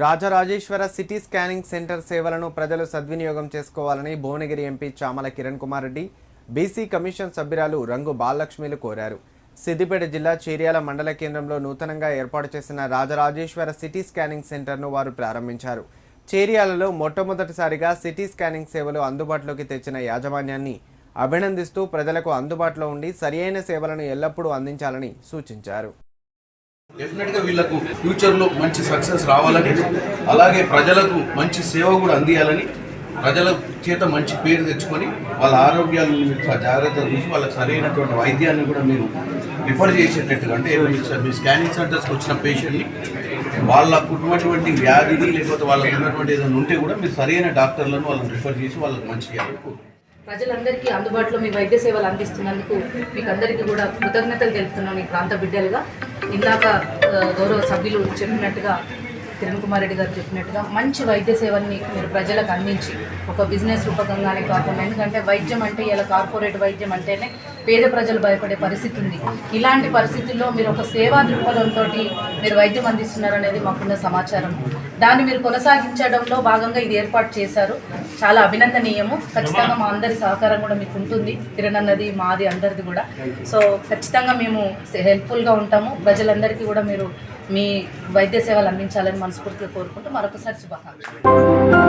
Rajarajeshwara city scanning centre సేవలను ప్రజలు సద్వినియోగం చేసుకోవాలని Bhuvanagiri MP Chamala Kiran Kumar Reddy BC commission సభ్యురాలు రంగు బాలలక్ష్మిలు కోరారు. సిద్దిపేట జిల్లా చేర్యాల మండల కేంద్రంలో నూతనంగా ఏర్పాటు చేసిన రాజరాజేశ్వర సిటీ స్కానింగ్ సెంటర్ను వారు ప్రారంభించారు. చేర్యాలలో మొట్టమొదటిసారిగా సిటీ స్కానింగ్ సేవలు అందుబాటులోకి తెచ్చిన యాజమాన్యాన్ని అభినందిస్తూ ప్రజలకు అందుబాటులో ఉండి సరియైన సేవలను ఎల్లప్పుడూ అందించాలని సూచించారు. డెఫినెట్గా వీళ్ళకు ఫ్యూచర్లో మంచి సక్సెస్ రావాలని అలాగే ప్రజలకు మంచి సేవ కూడా అందియాలని ప్రజల చేత మంచి పేరు తెచ్చుకొని వాళ్ళ ఆరోగ్యాలను మీరు చూసి వాళ్ళకి సరైనటువంటి వైద్యాన్ని కూడా మీరు రిఫర్ చేసేటట్టుగా అంటే మీ- మీ స్కానింగ్ సెంటర్స్కి వచ్చిన పేషెంట్ని వాళ్ళకు ఉన్నటువంటి వ్యాధిని లేకపోతే వాళ్ళకు ఉన్నటువంటి ఏదైనా ఉంటే కూడా మీరు సరైన డాక్టర్లను వాళ్ళని రిఫర్ చేసి వాళ్ళకి మంచి చేయాలని ప్రజలందరికీ అందుబాటులో మీ వైద్య సేవలు అందిస్తున్నందుకు మీకు అందరికీ కూడా కృతజ్ఞతలు తెలుపుతున్నాం మీ ప్రాంత బిడ్డలుగా. ఇందాక గౌరవ సభ్యులు చెప్పినట్టుగా కిరణ్ కుమార్ రెడ్డి గారు చెప్పినట్టుగా మంచి వైద్య సేవల్ని మీరు ప్రజలకు అందించి ఒక బిజినెస్ రూపకంగానే కాకుండా ఎందుకంటే వైద్యం అంటే ఇలా కార్పొరేట్ వైద్యం అంటేనే పేద ప్రజలు భయపడే పరిస్థితి ఉంది. ఇలాంటి పరిస్థితుల్లో మీరు ఒక సేవా దృక్పథంతో మీరు వైద్యం అందిస్తున్నారనేది మాకున్న సమాచారం. దాన్ని మీరు కొనసాగించడంలో భాగంగా ఇది ఏర్పాటు చేశారు. చాలా అభినందనీయము. ఖచ్చితంగా మా అందరి సహకారం కూడా మీకు ఉంటుంది. కిరణ్ మాది అందరిది కూడా. సో ఖచ్చితంగా మేము హెల్ప్ఫుల్గా ఉంటాము. ప్రజలందరికీ కూడా మీరు మీ వైద్య సేవలు అందించాలని మనస్ఫూర్తిగా కోరుకుంటూ మరొకసారి శుభాకాంక్షలు.